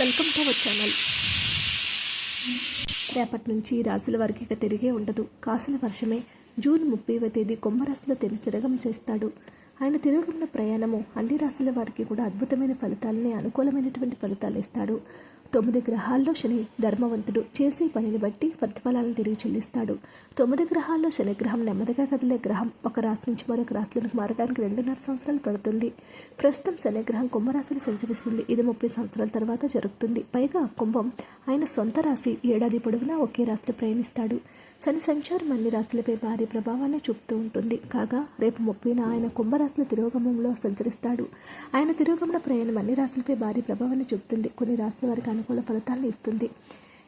Welcome to our channel. రేపటి నుంచి ఈ రాశుల వారికి ఇక తిరిగే ఉండదు. కాసుల వర్షమే జూన్ ముప్పైవ తేదీ కుంభరాశిలో తెలి తిరగం చేస్తాడు. ఆయన తిరుగుతున్న ప్రయాణము అన్ని రాశుల వారికి కూడా అద్భుతమైన ఫలితాలని అనుకూలమైనటువంటి ఫలితాలు ఇస్తాడు. తొమ్మిది గ్రహాల్లో శని ధర్మవంతుడు చేసే పనిని బట్టి ప్రతిఫలాలను తిరిగి చెల్లిస్తాడు. తొమ్మిది గ్రహాల్లో శని గ్రహం నెమ్మదిగా కదిలే గ్రహం ఒక రాశి నుంచి మరొక రాశులకు మారడానికి రెండున్నర సంవత్సరాలు పడుతుంది. ప్రస్తుతం శని గ్రహం కుంభరాశిని సంచరిస్తుంది. ఇది ముప్పై సంవత్సరాల తర్వాత జరుగుతుంది. పైగా కుంభం ఆయన సొంత రాశి. ఏడాది పొడవునా ఒకే రాశిలో ప్రయాణిస్తాడు. శని సంచారం అన్ని రాశులపై భారీ ప్రభావాన్ని చూపుతూ ఉంటుంది. కాగా రేపు ముప్పైన ఆయన కుంభరాశుల తిరోగమంలో సంచరిస్తాడు. ఆయన తిరోగమన ప్రయాణం అన్ని రాశులపై భారీ ప్రభావాన్ని చూపుతుంది. కొన్ని రాశుల వారికి అనుకూల ఫలితాలను ఇస్తుంది.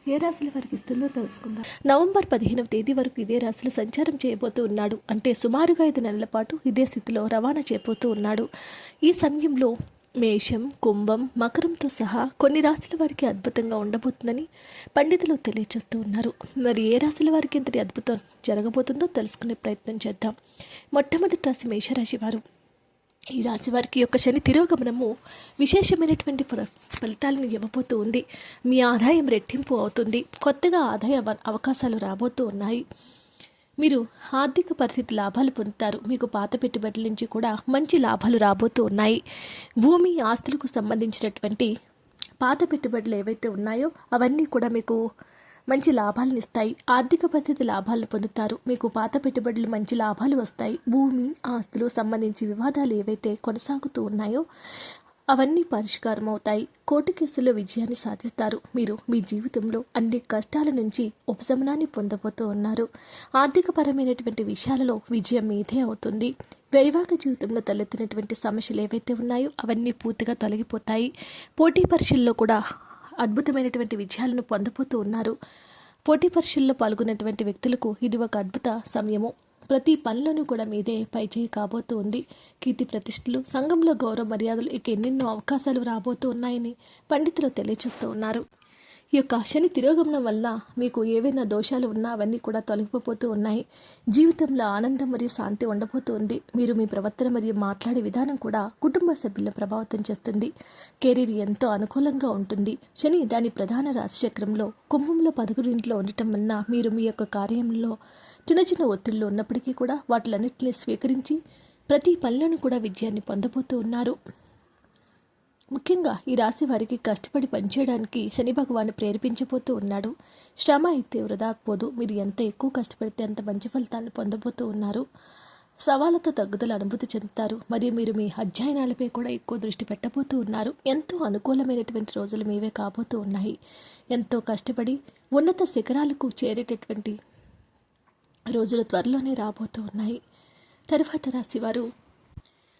ఏ రాశుల వారికి ఇస్తుందో తెలుసుకుందాం. నవంబర్ పదిహేనవ తేదీ వరకు ఇదే రాశిలో సంచారం చేయబోతూ ఉన్నాడు. అంటే సుమారుగా ఐదు నెలల పాటు ఇదే స్థితిలో రవాణా చేయబోతూ ఉన్నాడు. ఈ సమయంలో మేషం కుంభం మకరంతో సహా కొన్ని రాశుల వారికి అద్భుతంగా ఉండబోతుందని పండితులు తెలియజేస్తూ ఉన్నారు. మరి ఏ రాశుల వారికి ఇంతటి అద్భుతం జరగబోతుందో తెలుసుకునే ప్రయత్నం చేద్దాం. మొట్టమొదటి రాశి మేషరాశి వారు. ఈ రాశి వారికి యొక్క శని తిరోగమనము విశేషమైనటువంటి ఫలితాలను ఇవ్వబోతూ ఉంది. మీ ఆదాయం రెట్టింపు అవుతుంది. కొత్తగా ఆదాయ అవకాశాలు రాబోతూ ఉన్నాయి. మీరు ఆర్థిక పరిస్థితి లాభాలు పొందుతారు. మీకు పాత పెట్టుబడుల నుంచి కూడా మంచి లాభాలు రాబోతూ ఉన్నాయి. భూమి ఆస్తులకు సంబంధించినటువంటి పాత పెట్టుబడులు ఏవైతే ఉన్నాయో అవన్నీ కూడా మీకు మంచి లాభాలను ఇస్తాయి. ఆర్థిక పరిస్థితి లాభాలను పొందుతారు. మీకు పాత పెట్టుబడులు మంచి లాభాలు వస్తాయి. భూమి ఆస్తులు సంబంధించి వివాదాలు ఏవైతే కొనసాగుతూ ఉన్నాయో అవన్నీ పరిష్కారం అవుతాయి కోర్టు కేసుల్లో విజయాన్ని సాధిస్తారు. మీరు మీ జీవితంలో అన్ని కష్టాల నుంచి ఉపశమనాన్ని పొందబోతూ ఉన్నారు. ఆర్థికపరమైనటువంటి విషయాలలో విజయం మీదే అవుతుంది. వైవాహిక జీవితంలో తలెత్తినటువంటి సమస్యలు ఏవైతే ఉన్నాయో అవన్నీ పూర్తిగా తొలగిపోతాయి. పోటీ పరీక్షల్లో కూడా అద్భుతమైనటువంటి విజయాలను పొందబోతూ ఉన్నారు. పోటీ పరీక్షల్లో పాల్గొన్నటువంటి వ్యక్తులకు ఇది ఒక అద్భుత సమయము. ప్రతి పనిలోనూ కూడా మీదే పైచేయి కాబోతూ ఉంది. కీర్తి ప్రతిష్టలు సంఘంలో గౌరవ మర్యాదలు ఇక ఎన్నెన్నో అవకాశాలు రాబోతూ ఉన్నాయని పండితులు తెలియజేస్తూ ఉన్నారు. ఈ యొక్క శని తిరోగమనం వల్ల మీకు ఏవైనా దోషాలు ఉన్నా అవన్నీ కూడా తొలగిపోతూ ఉన్నాయి. జీవితంలో ఆనందం మరియు శాంతి ఉండబోతూ ఉంది. మీరు మీ ప్రవర్తన మరియు మాట్లాడే విధానం కూడా కుటుంబ సభ్యులను ప్రభావితం చేస్తుంది. కెరీర్ ఎంతో అనుకూలంగా ఉంటుంది. శని దాని ప్రధాన రాశిచక్రంలో కుంభంలో పదకొండు ఇంట్లో ఉండటం వలన మీరు మీ యొక్క కార్యంలో చిన్న చిన్న ఒత్తిళ్ళు ఉన్నప్పటికీ కూడా వాటిలన్నింటినీ స్వీకరించి ప్రతి పనులను కూడా విజయాన్ని పొందబోతూ ఉన్నారు. ముఖ్యంగా ఈ రాశి వారికి కష్టపడి పనిచేయడానికి శని భగవాను ప్రేరేపించబోతూ ఉన్నాడు. శ్రమ అయితే వృధాకపోదు మీరు ఎంత ఎక్కువ కష్టపడితే అంత మంచి ఫలితాన్ని పొందబోతూ ఉన్నారు. సవాళ్ళతో తగ్గుదల అనుభూతి చెందుతారు. మరియు మీరు మీ అధ్యయనాలపై కూడా ఎక్కువ దృష్టి పెట్టబోతూ ఉన్నారు. ఎంతో అనుకూలమైనటువంటి రోజులు మీవే కాబోతూ ఉన్నాయి. ఎంతో కష్టపడి ఉన్నత శిఖరాలకు చేరేటటువంటి రోజులు త్వరలోనే రాబోతూ ఉన్నాయి. తరువాత రాశివారు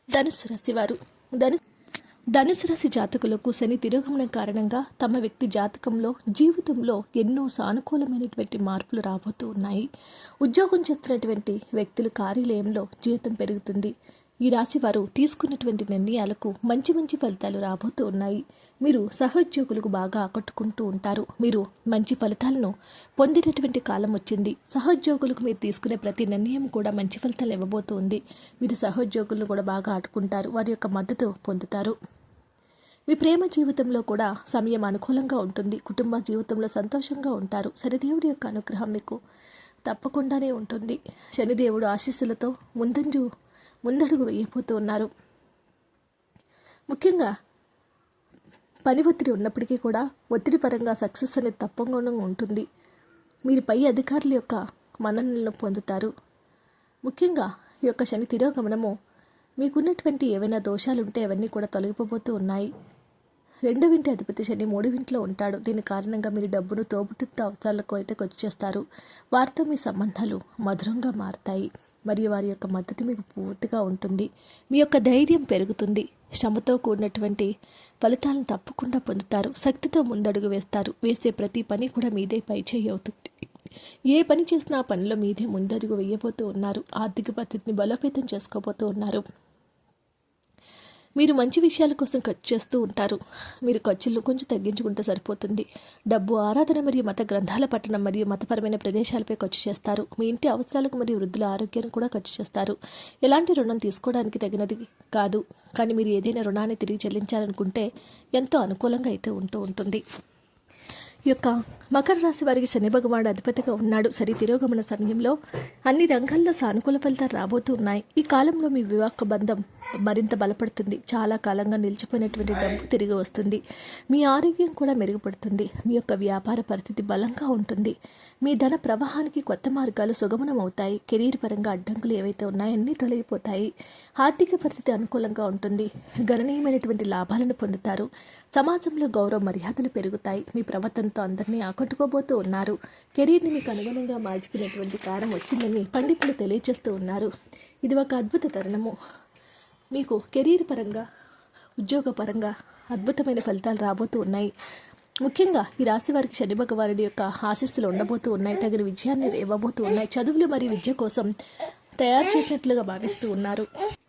ధనుసు రాశివారు. ధను ధనుసు రాశి జాతకులకు శని తిరోగమనం కారణంగా తమ వ్యక్తి జాతకంలో జీవితంలో ఎన్నో సానుకూలమైనటువంటి మార్పులు రాబోతూ ఉన్నాయి. ఉద్యోగం చేస్తున్నటువంటి వ్యక్తుల కార్యాలయంలో జీవితం పెరుగుతుంది. ఈ రాశి వారు తీసుకున్నటువంటి నిర్ణయాలకు మంచి మంచి ఫలితాలు రాబోతూ ఉన్నాయి. మీరు సహోద్యోగులకు బాగా ఆకట్టుకుంటూ ఉంటారు. మీరు మంచి ఫలితాలను పొందినటువంటి కాలం వచ్చింది. సహోద్యోగులకు మీరు తీసుకునే ప్రతి నిర్ణయం కూడా మంచి ఫలితాలు ఇవ్వబోతోంది. మీరు సహోద్యోగులను కూడా బాగా ఆడుకుంటారు వారి యొక్క మద్దతు పొందుతారు. మీ ప్రేమ జీవితంలో కూడా సమయం అనుకూలంగా ఉంటుంది. కుటుంబ జీవితంలో సంతోషంగా ఉంటారు. శనిదేవుడి యొక్క అనుగ్రహం మీకు తప్పకుండానే ఉంటుంది. శనిదేవుడు ఆశీస్సులతో ముందంజు ముందడుగు వేయబోతూ ఉన్నారు ముఖ్యంగా పని ఒత్తిడి ఉన్నప్పటికీ కూడా ఒత్తిడి పరంగా సక్సెస్ అనేది తప్పకుండా ఉంటుంది. మీరు పై అధికారుల యొక్క మన్ననలను పొందుతారు. ముఖ్యంగా ఈ యొక్క శని తిరోగమనము మీకున్నటువంటి ఏవైనా దోషాలు ఉంటే అవన్నీ కూడా తొలగిపోబోతూ ఉన్నాయి. రెండవింటి అధిపతి శని మూడవింట్లో ఉంటాడు. దీని కారణంగా మీరు డబ్బును తోబుట్టుతో అవసరాలకు అయితే ఖర్చు చేస్తారు. వారితో మీ సంబంధాలు మధురంగా మారతాయి. మరియు వారి యొక్క మద్దతు మీకు పూర్తిగా ఉంటుంది. మీ యొక్క ధైర్యం పెరుగుతుంది. శ్రమతో కూడినటువంటి ఫలితాలను తప్పకుండా పొందుతారు. శక్తితో ముందడుగు వేస్తారు. వేసే ప్రతి పని కూడా మీదే పైచేయి అవుతుంది. ఏ పని చేసినా ఆ పనిలో మీదే ముందడుగు వేయబోతూ ఉన్నారు. ఆర్థిక పద్ధతిని బలోపేతం చేసుకోబోతూ ఉన్నారు. మీరు మంచి విషయాల కోసం ఖర్చు చేస్తూ ఉంటారు. మీరు ఖర్చులను కొంచెం తగ్గించుకుంటే సరిపోతుంది. డబ్బు ఆరాధన మరియు మత గ్రంథాల పట్టణం మరియు మతపరమైన ప్రదేశాలపై ఖర్చు చేస్తారు. మీ ఇంటి అవసరాలకు మరియు వృద్ధుల ఆరోగ్యాన్ని కూడా ఖర్చు చేస్తారు. ఎలాంటి రుణం తీసుకోవడానికి తగినది కాదు. కానీ మీరు ఏదైనా రుణాన్ని తిరిగి చెల్లించాలనుకుంటే ఎంతో అనుకూలంగా అయితే ఉంటూ ఉంటుంది. యొక్క మకర రాశి వారికి శని భగవాడు అధిపతిగా ఉన్నాడు. సరి తిరోగమన సమయంలో అన్ని రంగాల్లో సానుకూల ఫలితాలు రాబోతూ ఉన్నాయి. ఈ కాలంలో మీ వివాహ బంధం మరింత బలపడుతుంది. చాలా కాలంగా నిలిచిపోయినటువంటి డబ్బు తిరిగి వస్తుంది. మీ ఆరోగ్యం కూడా మెరుగుపడుతుంది. మీ యొక్క వ్యాపార పరిస్థితి బలంగా ఉంటుంది. మీ ధన ప్రవాహానికి కొత్త మార్గాలు సుగమనం అవుతాయి. కెరీర్ పరంగా అడ్డంకులు ఏవైతే ఉన్నాయో అన్నీ తొలగిపోతాయి. ఆర్థిక పరిస్థితి అనుకూలంగా ఉంటుంది. గణనీయమైనటువంటి లాభాలను పొందుతారు. సమాజంలో గౌరవ మర్యాదలు పెరుగుతాయి. మీ ప్రవర్తనతో అందరినీ ఆకట్టుకోబోతూ ఉన్నారు. కెరీర్ని మీకు అనుగుణంగా మార్చుకునేటువంటి కాలం వచ్చిందని పండితులు తెలియజేస్తూ ఉన్నారు. ఇది ఒక అద్భుత తరుణము. మీకు కెరీర్ పరంగా ఉద్యోగ పరంగా అద్భుతమైన ఫలితాలు రాబోతూ ఉన్నాయి. ముఖ్యంగా ఈ రాశి వారికి శని భగవానుడి యొక్క ఆశస్సులు ఉండబోతూ ఉన్నాయి. తగిన విజయాన్ని ఇవ్వబోతూ ఉన్నాయి. చదువులు మరియు విద్య కోసం తయారు చేసినట్లుగా భావిస్తూ ఉన్నారు.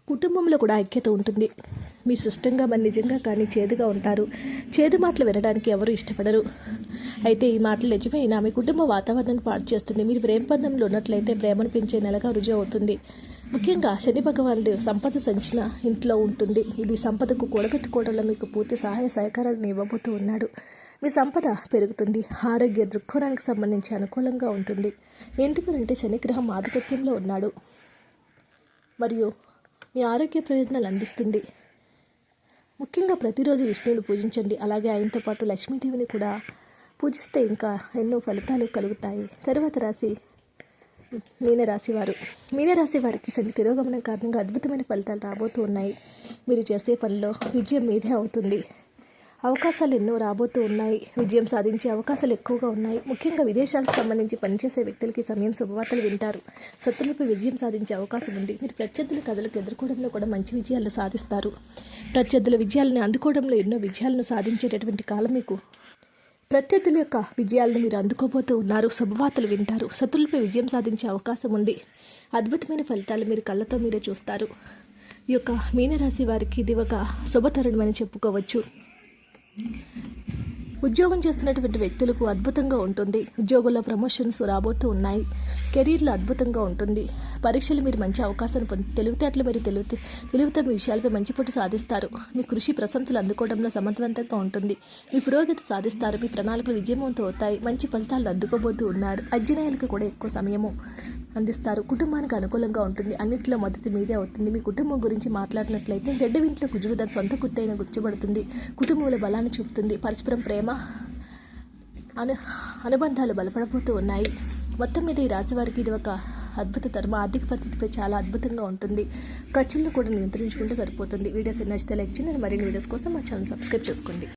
కుటుంబంలో కూడా ఐక్యత ఉంటుంది. మీ సుష్టంగా మరి నిజంగా కానీ చేదుగా ఉంటారు. చేదు మాటలు వినడానికి ఎవరు ఇష్టపడరు. అయితే ఈ మాటలు నిజమైనా? మీ కుటుంబ వాతావరణాన్ని పాడు చేస్తుంది. మీరు ప్రేమ బంధంలో ఉన్నట్లయితే ప్రేమను పెంచే నెలగా రుజువు అవుతుంది. ముఖ్యంగా శని భగవానుడు సంపద సంచిన ఇంట్లో ఉంటుంది. ఇది సంపదకు కూడబెట్టుకోవడంలో మీకు పూర్తి సహాయ సహకారాలను ఇవ్వబోతూ ఉన్నాడు. మీ సంపద పెరుగుతుంది. ఆరోగ్య దృక్కోణానికి సంబంధించి అనుకూలంగా ఉంటుంది. ఎందుకంటే శనిగ్రహం ఆధిపత్యంలో ఉన్నాడు. మరియు మీ ఆరోగ్య ప్రయోజనాలు అందిస్తుంది. ముఖ్యంగా ప్రతిరోజు విష్ణువుని పూజించండి. అలాగే ఆయనతో పాటు లక్ష్మీదేవిని కూడా పూజిస్తే ఇంకా ఎన్నో ఫలితాలు కలుగుతాయి. తర్వాత రాశి మీనరాశి వారు మీనరాశి వారికి శని తిరోగమనం కారణంగా అద్భుతమైన ఫలితాలు రాబోతూ ఉన్నాయి. మీరు చేసే పనిలో విజయం మీదే అవుతుంది. అవకాశాలు ఎన్నో రాబోతూ ఉన్నాయి. విజయం సాధించే అవకాశాలు ఎక్కువగా ఉన్నాయి. ముఖ్యంగా విదేశాలకు సంబంధించి పనిచేసే వ్యక్తులకి సమయం శుభవార్తలు వింటారు. శత్రులపై విజయం సాధించే అవకాశం ఉంది. మీరు ప్రత్యర్థుల కథలకు ఎదుర్కోవడంలో కూడా మంచి విజయాలు సాధిస్తారు. ప్రత్యర్థుల విజయాలను అందుకోవడంలో ఎన్నో విజయాలను సాధించేటటువంటి కాలం మీకు. ప్రత్యర్థుల యొక్క విజయాలను మీరు అందుకోబోతూ ఉన్నారు. శుభవార్తలు వింటారు. శత్రులపై విజయం సాధించే అవకాశం ఉంది. అద్భుతమైన ఫలితాలు మీరు కళ్ళతో మీరే చూస్తారు. ఈ యొక్క మీనరాశి వారికి ఇది ఒక శుభతరుణమని చెప్పుకోవచ్చు. ఉద్యోగం చేస్తున్నటువంటి వ్యక్తులకు అద్భుతంగా ఉంటుంది. ఉద్యోగుల్లో ప్రమోషన్స్ రాబోతూ ఉన్నాయి. కెరీర్లో అద్భుతంగా ఉంటుంది. పరీక్షలు మీరు మంచి అవకాశాన్ని పొంది తెలివితేటలు మీరు తెలివితే తెలివితే మీ విషయాలపై మంచి పోటీ సాధిస్తారు. మీ కృషి ప్రశంసలు అందుకోవడంలో సమర్థవంతంగా ఉంటుంది. మీ పురోగతి సాధిస్తారు. మీ ప్రణాళికలు విజయవంతం అవుతాయి. మంచి ఫలితాలను అందుకోబోతూ ఉన్నారు. అధ్యయనాలకు కూడా ఎక్కువ సమయము అందిస్తారు. కుటుంబానికి అనుకూలంగా ఉంటుంది. అన్నింటిలో మద్దతు మీదే అవుతుంది. మీ కుటుంబం గురించి మాట్లాడినట్లయితే రెడ్డి ఇంట్లో దాని సొంత కుత్తైన గుర్తుపడుతుంది కుటుంబంలో బలాన్ని చూపుతుంది. పరస్పరం ప్రేమ అను అనుబంధాలు బలపడబోతూ ఉన్నాయి. మొత్తం మీద ఈ రాశివారికి ఇది ఒక అద్భుత ధర్మ. ఆర్థిక పద్ధతిపై చాలా అద్భుతంగా ఉంటుంది. ఖర్చులను కూడా నియంత్రించుకుంటే సరిపోతుంది. వీడియోస్ నచ్చితే లైక్ చేయండి. మరిన్ని వీడియోస్ కోసం మా ఛానల్ సబ్స్క్రైబ్ చేసుకోండి.